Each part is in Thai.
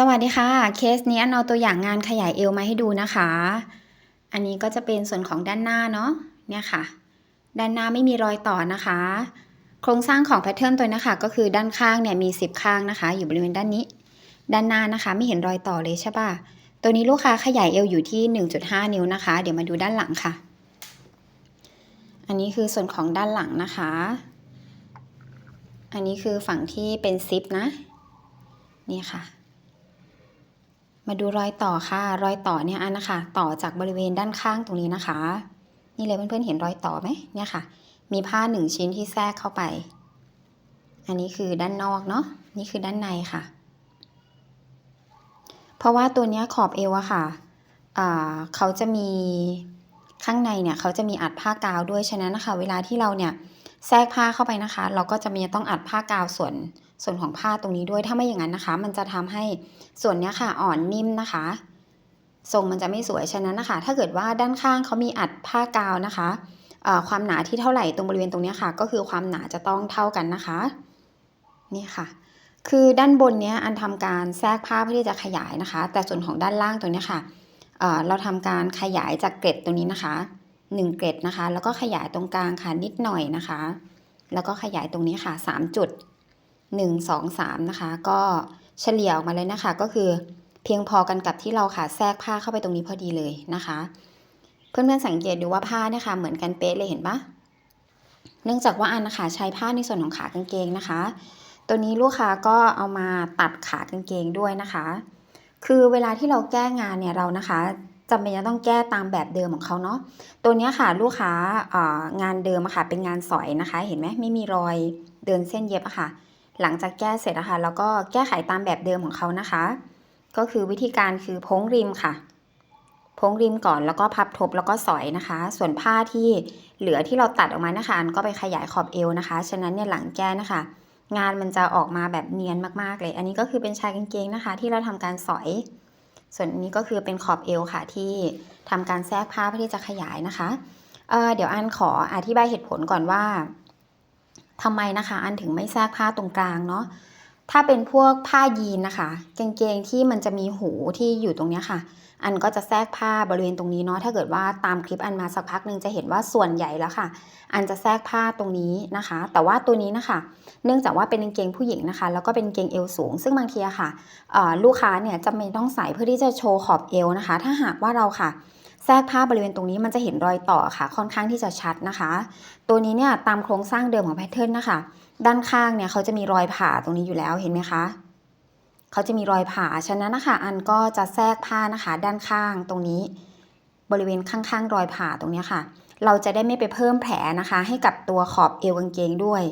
สวัสดีค่ะ เคสนี้เอาตัวอย่างงานขยายเอวมาให้ดูนะคะ อันนี้ก็จะเป็นส่วนของด้านหน้าเนาะ เนี่ยค่ะ ด้านหน้าไม่มีรอยต่อนะคะ โครงสร้างของแพทเทิร์นตัวนะคะ ก็คือด้านข้างเนี่ยมี 10 ข้างนะคะ อยู่บริเวณด้านนี้ ด้านหน้านะคะไม่เห็นรอยต่อเลยใช่ป่ะตัวนี้ลูกค้าขยายเอวอยู่ที่ 1.5 นิ้วนะคะ เดี๋ยวมาดูด้านหลังค่ะ อันนี้คือส่วนของด้านหลังนะคะ อันนี้คือฝั่งที่เป็นซิปนะ นี่ค่ะ มาดูรอยต่อค่ะ รอยต่อเนี่ยอันนะคะ ต่อจากบริเวณด้านข้างตรงนี้นะคะ นี่เลยเพื่อนๆเห็นรอยต่อไหมเนี่ยค่ะ มีผ้าหนึ่งชิ้นที่แทรกเข้าไป อันนี้คือด้านนอกเนาะนี่คือด้านในค่ะ เพราะว่าตัวเนี้ยขอบเอวอะค่ะเขาจะมีข้างในเนี่ยเขาจะมีอัดผ้ากาวด้วยฉะนั้นนะคะ เวลาที่เราเนี่ยแทรกผ้าเข้าไปนะคะ เราก็จะมีต้องอัดผ้ากาวส่วน ส่วนของผ้าตรงนี้ด้วยถ้าไม่อย่างนั้นนะคะ มันจะทำให้ส่วนนี้ค่ะอ่อนนิ่มนะคะทรงมันจะไม่สวยฉะนั้นนะคะ ถ้าเกิดว่าด้านข้างเขามีอัดผ้ากาวนะคะความหนาที่เท่าไหร่ตรงบริเวณตรงนี้ค่ะ ก็คือความหนาจะต้องเท่ากันนะคะ นี่ค่ะ คือด้านบนเนี้ยอันทำการแทรกผ้าเพื่อที่จะขยายนะคะ แต่ส่วนของด้านล่างตรงนี้ค่ะเอ่อเราทำการขยายจากเกร็ดตรงนี้นะคะหนึ่งเกร็ดนะคะ แล้วก็ขยายตรงกลางค่ะนิดหน่อยนะคะ แล้วก็ขยายตรงนี้ค่ะสามจุด หนึ่งสองสามนะคะ ก็เฉลี่ยออกมาเลยนะคะ ก็คือเพียงพอกันกับที่เราค่ะแทรกผ้าเข้าไปตรงนี้พอดีเลยนะคะ เพื่อนๆสังเกตดูว่าผ้าเนี่ยค่ะเหมือนกันเป๊ะเลยเห็นปะเนื่องจากว่าอันนะคะใช้ผ้าในส่วนของขากางเกงนะคะ ตัวนี้ลูกค้าก็เอามาตัดขากางเกงด้วยนะคะ คือเวลาที่เราแก้งานเนี่ยเรานะคะจำเป็นจะต้องแก้ตามแบบเดิมของเขาเนาะ ตัวนี้ค่ะลูกค้าอ่างานเดิมอะค่ะเป็นงานสอยนะคะ เห็นไหมไม่มีรอยเดินเส้นเย็บอะค่ะ หลังจากแก้เสร็จอะคะแล้วก็แก้ไขตามแบบเดิมของเขานะคะ ก็คือวิธีการคือพ้งริมค่ะ พ้งริมก่อนแล้วก็พับทบแล้วก็สอยนะคะ ส่วนผ้าที่เหลือที่เราตัดออกมานะคะอันก็ไปขยายขอบเอวนะคะ ฉะนั้นเนี่ยหลังแก้นะคะ งานมันจะออกมาแบบเนียนมากๆเลย อันนี้ก็คือเป็นชายกางเกงนะคะ ที่เราทำการสอย ส่วนนี้ก็คือเป็นขอบเอวค่ะที่ทำการแทรกผ้าเพื่อที่จะขยายนะคะเเดี๋ยวอันขออธิบายเหตุผลก่อนว่า ทำไมนะคะ อันถึงไม่แทรกผ้าตรงกลางเนาะถ้าเป็นพวกผ้ายีนนะคะกางเกงที่มันจะมีหูที่อยู่ตรงนี้ค่ะ อันก็จะแทรกผ้าบริเวณตรงนี้เนาะถ้าเกิดว่าตามคลิปอันมาสักพักหนึ่งจะเห็นว่าส่วนใหญ่แล้วค่ะ อันจะแทรกผ้าตรงนี้นะคะ แต่ว่าตัวนี้นะคะ เนื่องจากว่าเป็นกางเกงผู้หญิงนะคะ แล้วก็เป็นเกงเอวสูง ซึ่งบางทีอะค่ะลูกค้าเนี่ยจำเป็นต้องใส่เพื่อที่จะโชว์ขอบเอวนะคะ ถ้าหากว่าเราค่ะ แทรกผ้าบริเวณตรงนี้มันจะเห็นรอยต่อค่ะ ค่อนข้างที่จะชัดนะคะ ตัวนี้เนี่ยตามโครงสร้างเดิมของแพทเทิร์นนะคะ ด้านข้างเนี่ยเขาจะมีรอยผ่าตรงนี้อยู่แล้วเห็นไหมคะเขาจะมีรอยผ่าฉะนั้นนะคะ อันก็จะแทรกผ้านะคะ ด้านข้างตรงนี้ บริเวณข้างๆ รอยผ่าตรงนี้ค่ะ เราจะได้ไม่ไปเพิ่มแผลนะคะ ให้กับตัวขอบเอวกางเกงด้วย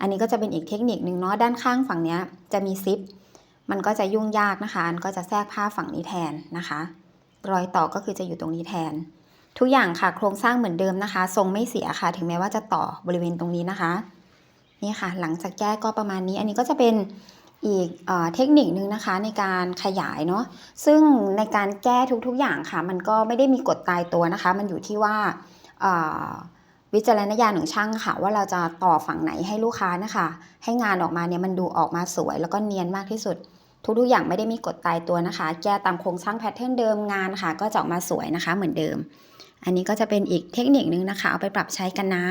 อันนี้ก็จะเป็นอีกเทคนิคนึงเนาะด้านข้างฝั่งนี้จะมีซิป มันก็จะยุ่งยากนะคะ อันก็จะแทรกผ้าฝั่งนี้แทนนะคะ รอยต่อก็คือจะอยู่ตรงนี้แทน ทุกอย่างค่ะโครงสร้างเหมือนเดิมนะคะ ทรงไม่เสียค่ะ ถึงแม้ว่าจะต่อบริเวณตรงนี้นะคะ นี่ค่ะ หลังจากแก้ก็ประมาณนี้ อันนี้ก็จะเป็นอีกเอเทคนิคนึงนะคะในการขยายเนาะซึ่งในการแก้ทุกๆอย่างค่ะ มันก็ไม่ได้มีกฎตายตัวนะคะ มันอยู่ที่ว่าวิจารณญาณของช่างค่ะ ว่าเราจะต่อฝั่งไหนให้ลูกค้านะคะ ให้งานออกมาเนี่ยมันดูออกมาสวยแล้วก็เนียนมากที่สุด ทุกๆอย่างไม่ได้มีกฎตายตัวนะคะ แก้ตามโครงสร้างแพทเทิร์นเดิมงานค่ะ ก็จะออกมาสวยนะคะเหมือนเดิม อันนี้ก็จะเป็นอีกเทคนิคนึงนะคะ เอาไปปรับใช้กันนะ